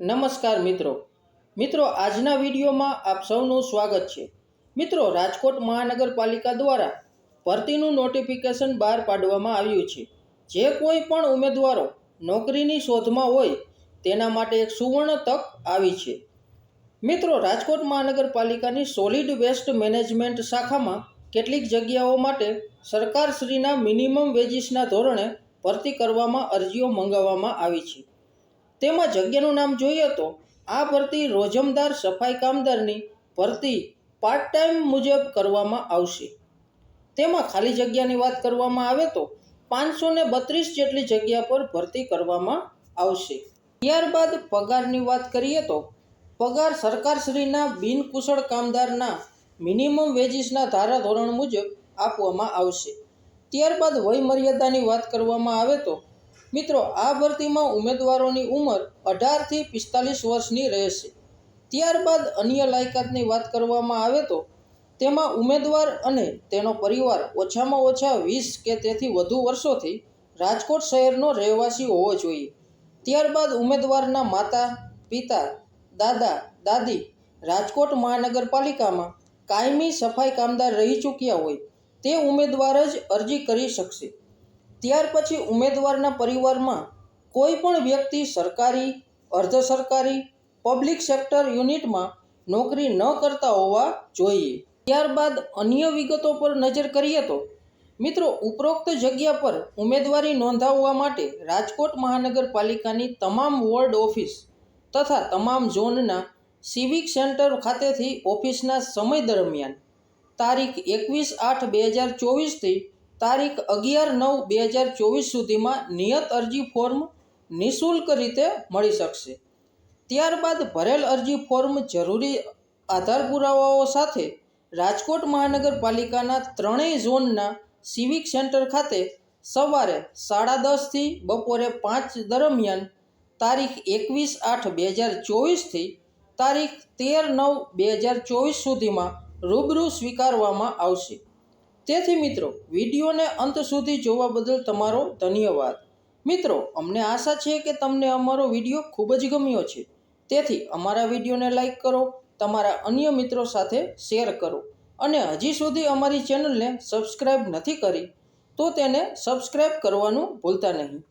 નમસ્કાર મિત્રો. મિત્રો, આજના વિડીયોમાં આપ સૌનું સ્વાગત છે. મિત્રો, રાજકોટ મહાનગરપાલિકા દ્વારા ભરતીનું નોટિફિકેશન બહાર પાડવામાં આવ્યું છે. જે કોઈ પણ ઉમેદવારો નોકરીની શોધમાં હોય તેના માટે એક સુવર્ણ તક આવી છે. મિત્રો, રાજકોટ મહાનગરપાલિકાની સોલિડ વેસ્ટ મેનેજમેન્ટ શાખામાં કેટલીક જગ્યાઓ માટે સરકારશ્રીના મિનિમમ વેજીસના ધોરણે ભરતી કરવામાં અરજીઓ મંગાવવામાં આવી છે. તેમાં જગ્યાનું નામ જોઈએ તો આ ભરતી રોજમદાર સફાઈ કામદારની ભરતી પાર્ટ ટાઈમ મુજબ કરવામાં આવશે. તેમાં ખાલી જગ્યાની વાત કરવામાં આવે તો પાંચસો ને બત્રીસ જેટલી જગ્યા પર ભરતી કરવામાં આવશે. ત્યારબાદ પગારની વાત કરીએ તો પગાર સરકારશ્રીના બિનકુશળ કામદારના મિનિમમ વેજીસના ધારાધોરણ મુજબ આપવામાં આવશે. ત્યારબાદ વયમર્યાદાની વાત કરવામાં આવે તો મિત્રો, આ ભરતીમાં ઉમેદવારોની ઉંમર અઢારથી પિસ્તાલીસ વર્ષની રહેશે. ત્યારબાદ અન્ય લાયકાતની વાત કરવામાં આવે તો, તેમાં ઉમેદવાર અને તેનો પરિવાર ઓછામાં ઓછા વીસ કે તેથી વધુ વર્ષોથી રાજકોટ શહેરનો રહેવાસી હોવો જોઈએ. ત્યારબાદ ઉમેદવારના માતા, પિતા, દાદા, દાદી રાજકોટ મહાનગરપાલિકામાં કાયમી સફાઈ કામદાર રહી ચૂક્યા હોય, તે ઉમેદવાર જ અરજી કરી શકશે. ત્યાર પછી ઉમેદવારના પરિવારમાં કોઈ પણ વ્યક્તિ સરકારી, અર્ધ સરકારી, પબ્લિક સેક્ટર યુનિટમાં નોકરી ન કરતા હોવા જોઈએ. ત્યારબાદ અન્ય વિગતો પર નજર કરીએ તો, મિત્રો, ઉપરોક્ત જગ્યા પર ઉમેદવારી નોંધાવવા માટે રાજકોટ મહાનગરપાલિકાની તમામ વોર્ડ ઓફિસ તથા તમામ ઝોનના સિવિક સેન્ટર ખાતેથી ઓફિસના સમય દરમિયાન તારીખ એકવીસ આઠ બે હજાર ચોવીસથી તારીખ અગિયાર નવ બે હજાર ચોવીસ સુધીમાં નિયત અરજી ફોર્મ નિઃશુલ્ક રીતે મળી શકશે. ત્યારબાદ ભરેલ અરજી ફોર્મ જરૂરી આધાર પુરાવાઓ સાથે રાજકોટ મહાનગરપાલિકાના ત્રણેય ઝોનના સિવિક સેન્ટર ખાતે સવારે સાડા દસથી બપોરે પાંચ દરમિયાન તારીખ એકવીસ આઠ બે હજાર ચોવીસથી તારીખ તેર નવ બે હજાર ચોવીસ સુધીમાં રૂબરૂ સ્વીકારવામાં આવશે. તેથી મિત્રો, વિડીયોને અંત સુધી જોવા બદલ તમારો ધન્યવાદ. મિત્રો, અમને આશા છે કે તમને અમારો વીડિયો ખૂબ જ ગમ્યો છે. તેથી અમારા વિડીયોને લાઈક કરો, તમારા અન્ય મિત્રો સાથે શેર કરો અને હજી સુધી અમારી ચેનલને સબસ્ક્રાઈબ નથી કરી, તો તેને સબસ્ક્રાઈબ કરવાનું ભૂલતા નહીં.